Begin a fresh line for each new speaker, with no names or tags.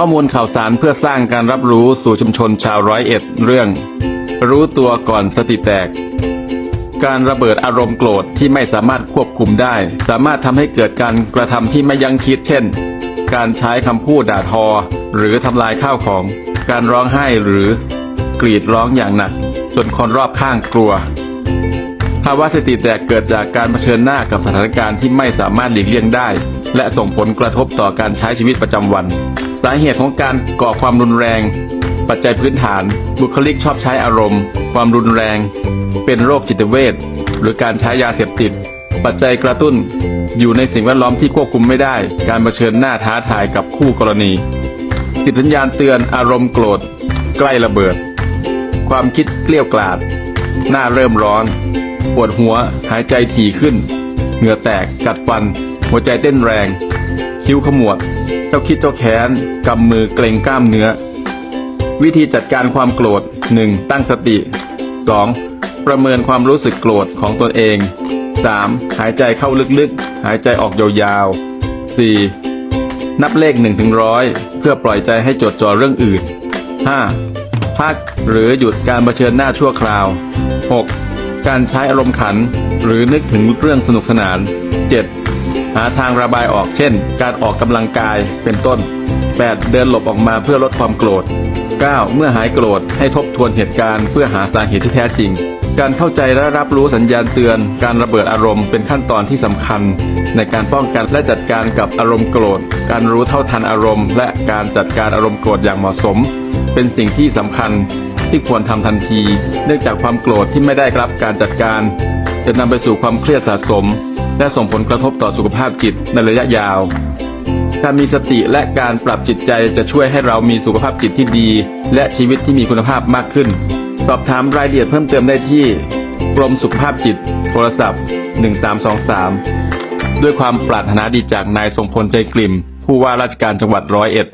ข้อมูลข่าวสารเพื่อสร้างการรับรู้สู่ชุมชนชาวร้อยเอ็ดเรื่อง รู้ตัวก่อนสติแตก การระเบิดอารมณ์โกรธที่ไม่สามารถควบคุมได้ สามารถทำให้เกิดการกระทำที่ไม่ยั้งคิด เช่น การใช้คำพูดด่าทอ หรือทำลายข้าวของ การร้องไห้หรือกรีดร้องอย่างหนักจนคนรอบข้างกลัว ภาวะสติแตกเกิดจากการเผชิญหน้ากับสถานการณ์ที่ไม่สามารถหลีกเลี่ยงได้ และส่งผลกระทบต่อการใช้ชีวิตประจำวันาเหตุของการก่อความรุนแรง ปัจจัยพื้นฐาน บุคลิกชอบใช้อารมณ์ ความรุนแรง เป็นโรคจิตเวชหรือการใช้ยาเสพติด ปัจจัยกระตุ้น อยู่ในสิ่งแวดล้อมที่ควบคุมไม่ได้ การเผชิญหน้าท้าทายกับคู่กรณีติดสัญญาณเตือนอารมณ์โกรธ ใกล้ระเบิด ความคิดเกลี้ยวกล่อมหน้าเริ่มร้อน ปวดหัว หายใจถี่ขึ้น เหงื่อแตก กัดฟัน หัวใจเต้นแรง คิ้วขมวด เจ้าคิดเจ้าแค้นกำมือเกรงกล้ามเนื้อ วิธีจัดการความโกรธ 1. ตั้งสติ 2. ประเมินความรู้สึกโกรธของตนเอง 3. หายใจเข้าลึกๆ หายใจออกยาวๆ 4. นับเลข1ถึงร้อยเพื่อปล่อยใจให้จดจ่อเรื่องอื่น 5. พักหรือหยุดการเผชิญหน้าชั่วคราว 6. การใช้อารมณ์ขัน หรือนึกถึงเรื่องสนุกสนาน 7. หาทางระบายออกเช่น การออกกำลังกายเป็นต้น 8. เดินหลบออกมาเพื่อลดความโกรธ 9. เมื่อหายโกรธให้ทบทวนเหตุการณ์เพื่อหาสาเหตุที่แท้จริง การเข้าใจและรับรู้สัญญาณเตือน การระเบิดอารมณ์เป็นขั้นตอนที่สำคัญ ในการป้องกันและจัดการกับอารมณ์โกรธ การรู้เท่าทันอารมณ์ และการจัดการอารมณ์โกรธอย่างเหมาะสม เป็นสิ่งที่สำคัญที่ควรทำทันที เนื่องจากความโกรธที่ไม่ได้รับการจัดการ จะนำไปสู่ความเครียดสะสม และส่งผลกระทบต่อสุขภาพจิตในระยะยาว การมีสติและการปรับจิตใจจะช่วยให้เรามีสุขภาพจิตที่ดี และชีวิตที่มีคุณภาพมากขึ้น สอบถามรายละเอียดเพิ่มเติมได้ที่ กรมสุขภาพจิต โทรศัพท์ 1323 ด้วยความปรารถนาดีจากนายทรงพลใจกลิ่ม ผู้ว่าราชการจังหวัดร้อยเอ็ด